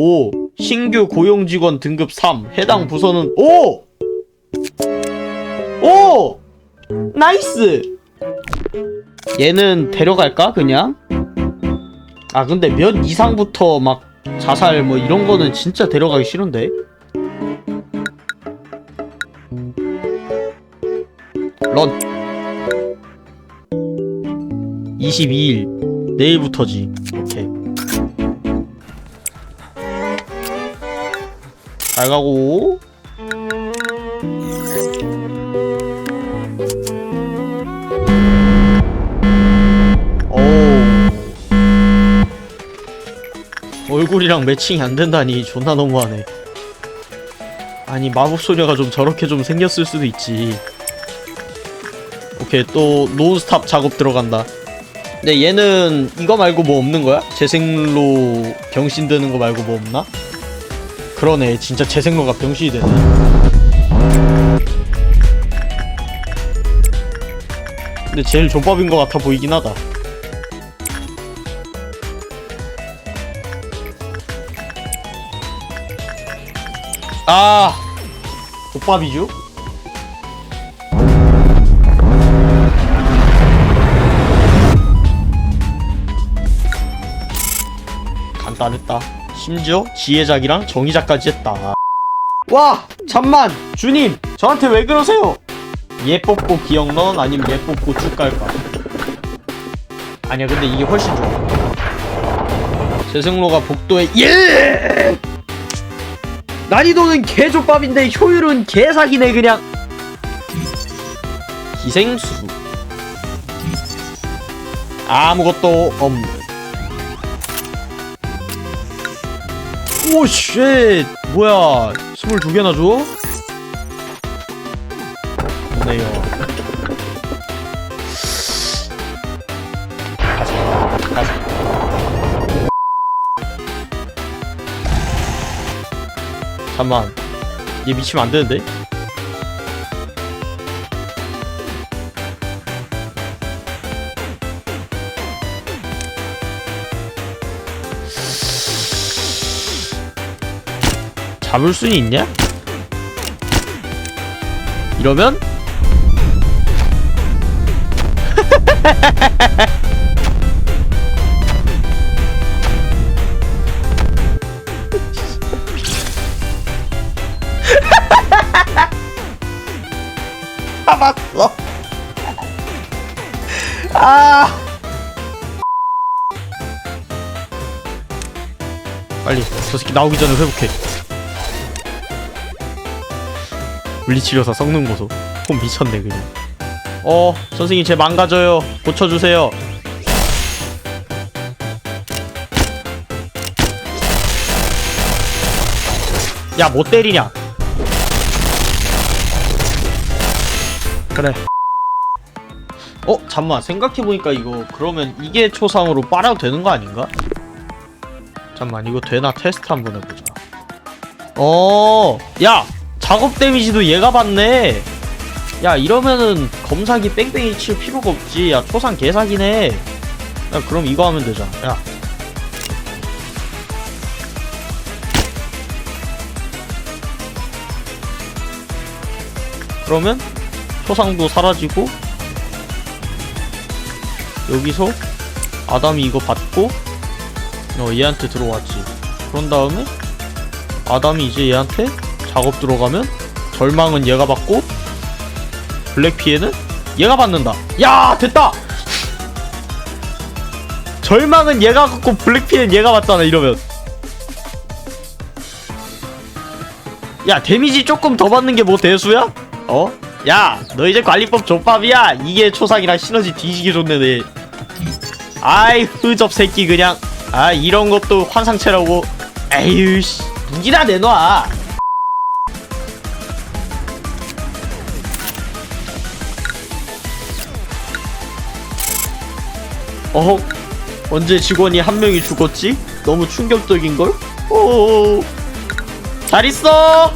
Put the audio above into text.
5. 신규 고용직원 등급 3. 해당 부서는 5! 5! 나이스! 얘는 데려갈까, 그냥? 아, 근데 몇 이상부터 막 자살 뭐 이런 거는 진짜 데려가기 싫은데? 런 22일 내일부터지 잘 가고. 오. 얼굴이랑 매칭이 안 된다니 존나 너무하네. 아니 마법 소녀가 좀 저렇게 좀 생겼을 수도 있지. 오케이 또 논스탑 작업 들어간다. 근데 얘는 이거 말고 뭐 없는 거야? 재생로 병신 되는 거 말고 뭐 없나? 그러네 진짜 재생로가 병신이 되네 근데 제일 족밥인 것 같아 보이긴 하다 아 족밥이죠? 간단했다. 심지어 지혜작이랑 정의작까지 했다. 와! 잠만! 주님! 저한테 왜 그러세요? 얘 뽑고 기억넌 아니면 얘 뽑고 쭉 갈까? 아니야 근데 이게 훨씬 좋아. 재생로가 복도에 예! 난이도는 개족밥인데 효율은 개사기네 그냥. 기생수. 아무것도 없는. 오, 쉣! 뭐야, 22개나 줘? 좋네요. 잠만. 얘 미치면 안 되는데? 잡을 수는 있냐? 이러면 잡았어. 아. 빨리 저 새끼 나오기 전에 회복해. 물리치료사 썩는 보소. 폼 미쳤네 그냥. 어 선생님 제 망가져요. 고쳐주세요. 야뭐 때리냐? 그래. 어 잠만 생각해보니까 이거 그러면 이게 초상으로 빨아도 되는 거 아닌가? 잠만 이거 되나 테스트 한번 해보자. 어, 야 작업 데미지도 얘가 받네. 야 이러면은 검사기 뺑뺑이 칠 필요가 없지. 야 초상 개사기네. 야 그럼 이거 하면 되잖아. 야. 그러면 초상도 사라지고 여기서 아담이 이거 받고 어 얘한테 들어왔지. 그런 다음에 아담이 이제 얘한테 작업 들어가면 절망은 얘가 받고 블랙 피해는 얘가 받는다. 야 됐다. 절망은 얘가 받고 블랙 피해는 얘가 받잖아 이러면. 야 데미지 조금 더 받는 게 뭐 대수야? 어? 야 너 이제 관리법 족밥이야. 이게 초상이랑 시너지 뒤지게 좋네 내. 아이 흐접 새끼 그냥. 아 이런 것도 환상체라고. 에휴 씨 무기나 내놔. 어? 언제 직원이 한 명이 죽었지? 너무 충격적인걸? 오, 잘 있어!